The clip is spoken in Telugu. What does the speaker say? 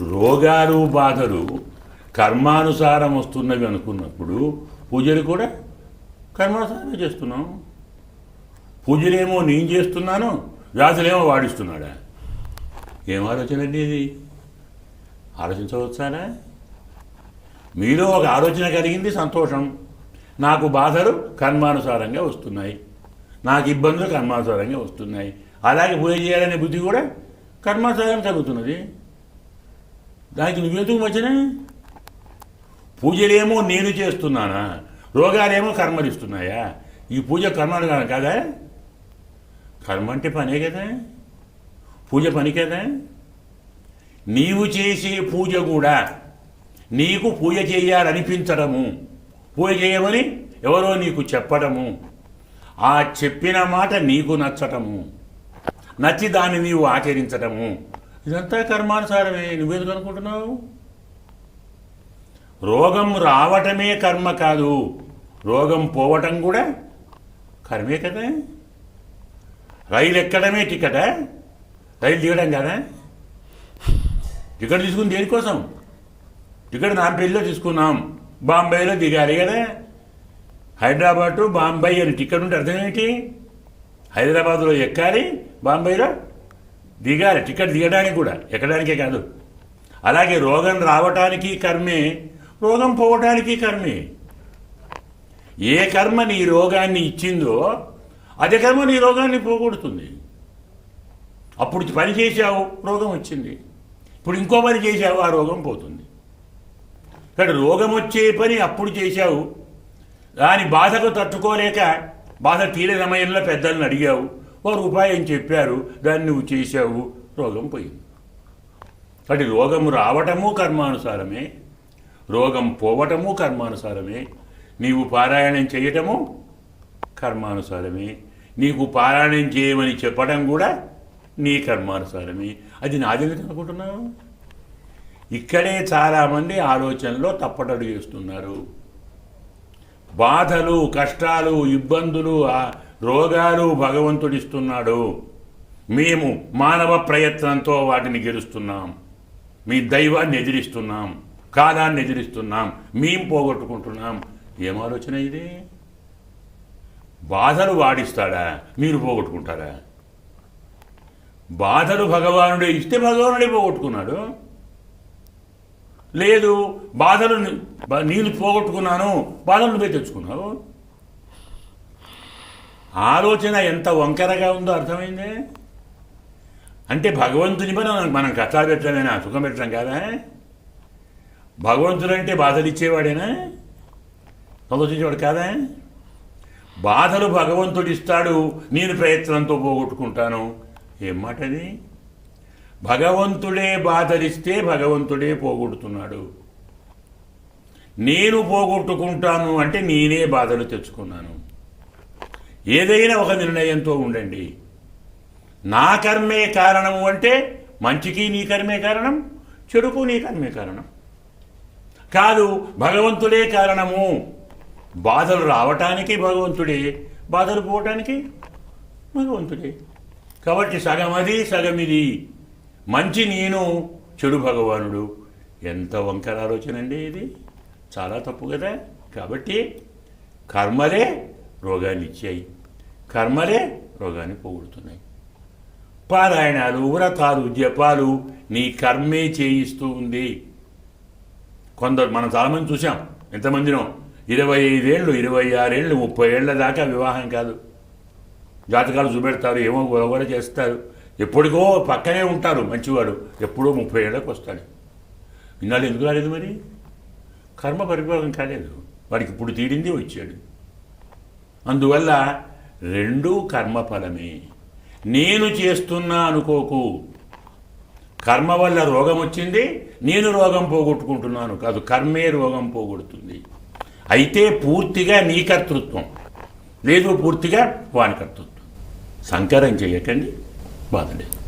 రోగాలు బాధలు కర్మానుసారం వస్తున్నవి అనుకున్నప్పుడు పూజలు కూడా కర్మానుసారమే చేస్తున్నాం. పూజలేమో నేను చేస్తున్నాను వ్యాధులేమో వాడిస్తున్నాడా? ఏం ఆలోచన అండి ఇది? ఆలోచించవచ్చారా మీలో ఒక ఆలోచన కలిగింది సంతోషం. నాకు బాధలు కర్మానుసారంగా వస్తున్నాయి. నాకు ఇబ్బందులు కర్మానుసారంగా వస్తున్నాయి. అలాగే పూజ చేయాలనే బుద్ధి కూడా కర్మానుసారం తగ్గుతున్నది దానికి నువ్వెందుకు మధ్యన పూజలేమో నేను చేస్తున్నానా? రోగాలేమో కర్మలిస్తున్నాయా ఈ పూజ కర్మలు కదా? కర్మ అంటే పనే కదా? పూజ పని కదా? నీవు చేసే పూజ కూడా నీకు పూజ చేయాలనిపించడము. పూజ చేయమని ఎవరో నీకు చెప్పడము. ఆ చెప్పిన మాట నీకు నచ్చటము. నచ్చి దాన్ని నీవు ఆచరించటము. ఇదంతా కర్మానుసారమే. నువ్వెందుకు అనుకుంటున్నావు రోగం రావటమే కర్మ కాదు. రోగం పోవటం కూడా కర్మే కదా? రైలు ఎక్కడమే టికెటా? రైలు దిగడం కదా? టికెట్ తీసుకుని దేనికోసం? టికెట్ నాంపల్లిలో తీసుకున్నాం. బాంబేలో దిగాలి కదా? హైదరాబాద్ టు బాంబే అని టికెట్ ఉంటే అర్థం ఏంటి? హైదరాబాద్లో ఎక్కాలి బాంబేలో దిగాలి టికెట్ దిగడానికి కూడా. ఎక్కడానికే కాదు. అలాగే రోగం రావటానికి కర్మే రోగం పోవటానికి కర్మే. ఏ కర్మ నీ రోగాన్ని ఇచ్చిందో అదే కర్మ నీ రోగాన్ని పోగొడుతుంది. అప్పుడు పని చేశావు రోగం వచ్చింది. ఇప్పుడు ఇంకో పని చేశావు ఆ రోగం పోతుంది. ఇక్కడ రోగం వచ్చే పని అప్పుడు చేశావు. దాని బాధకు తట్టుకోలేక బాధ తీరే సమయంలో పెద్దలను అడిగావు. వారు ఉపాయం చెప్పారు దాన్ని నువ్వు చేశావు రోగం పోయింది. అటు రోగం రావటము కర్మానుసారమే రోగం పోవటము కర్మానుసారమే నీవు పారాయణం చేయటము కర్మానుసారమే నీకు పారాయణం చేయమని చెప్పడం కూడా నీ కర్మానుసారమే. అది నాదెందుకు అనుకుంటున్నావు? ఇక్కడే చాలామంది ఆలోచనలో తప్పటడు చేస్తున్నారు. బాధలు కష్టాలు ఇబ్బందులు రోగాలు భగవంతుడిస్తున్నాడు. మేము మానవ ప్రయత్నంతో వాటిని గెలుస్తున్నాం. మీ దైవాన్ని ఎదిరిస్తున్నాం. కాలాన్ని ఎదిరిస్తున్నాం. మేం పోగొట్టుకుంటున్నాం. ఏం ఆలోచన ఇది? బాధలు వాడిస్తాడా? మీరు పోగొట్టుకుంటారా? బాధలు భగవానుడే ఇస్తే భగవానుడే పోగొట్టుకున్నాడు. లేదు బాధలు నీళ్ళు నేను పోగొట్టుకున్నాను. బాధలు నువ్వే తెచ్చుకున్నావు ఆలోచన ఎంత వంకరగా ఉందో అర్థమైందే? అంటే భగవంతుని మనం- మనం కథా పెట్టడమేనా? సుఖం పెట్టడం కాదా? భగవంతుడు అంటే బాధలు ఇచ్చేవాడేనా? సంతోషించేవాడు కాదా? బాధలు భగవంతుడు ఇస్తాడు నేను ప్రయత్నంతో పోగొట్టుకుంటాను. ఏం మాట అది? భగవంతుడే బాధలిస్తే భగవంతుడే పోగొడుతున్నాడు. నేను పోగొట్టుకుంటాను అంటే నేనే బాధలు తెచ్చుకున్నాను. ఏదైనా ఒక నిర్ణయంతో ఉండండి. నా కర్మే కారణము అంటే మంచికి నీ కర్మే కారణం చెడుకు నీ కర్మే కారణం. కాదు భగవంతుడే కారణము. బాధలు రావటానికి భగవంతుడే బాధలు పోవటానికి భగవంతుడే. కాబట్టి సగం అది సగం ఇది. మంచి నేను చెడు భగవానుడు. ఎంత వంకర ఆలోచన అండి ఇది. చాలా తప్పు కదా. కాబట్టి కర్మలే రోగాన్ని ఇచ్చాయి. కర్మలే రోగాన్ని పోగొడుతున్నాయి. పారాయణాలు వ్రతాలు జపాలు నీ కర్మే చేయిస్తూ ఉంది. కొందరు మనం చాలామంది చూసాం ఎంతమందినో? ఇరవై ఐదేళ్ళు ఇరవై ఆరేళ్ళు ముప్పై ఏళ్ళ దాకా వివాహం కాదు. జాతకాలు చూపెడతారు ఏమో కూడా చేస్తారు. ఎప్పటికో పక్కనే ఉంటారు మంచివాడు. ఎప్పుడో ముప్పై ఏళ్ళకి వస్తాడు. ఇన్నాళ్ళు ఎందుకు రాలేదు మరి? కర్మ పరిపాలన కాలేదు. వాడికి ఇప్పుడు తీరింది వచ్చాడు. అందువల్ల రెండూ కర్మఫలమే. నేను చేస్తున్నా అనుకోకు. కర్మ వల్ల రోగం వచ్చింది నేను రోగం పోగొట్టుకుంటున్నాను కాదు కర్మే రోగం పోగొడుతుంది. అయితే పూర్తిగా నీ కర్తృత్వం. లేదు పూర్తిగా వాని కర్తృత్వం. సంకరం చేయకండి బాధలేదు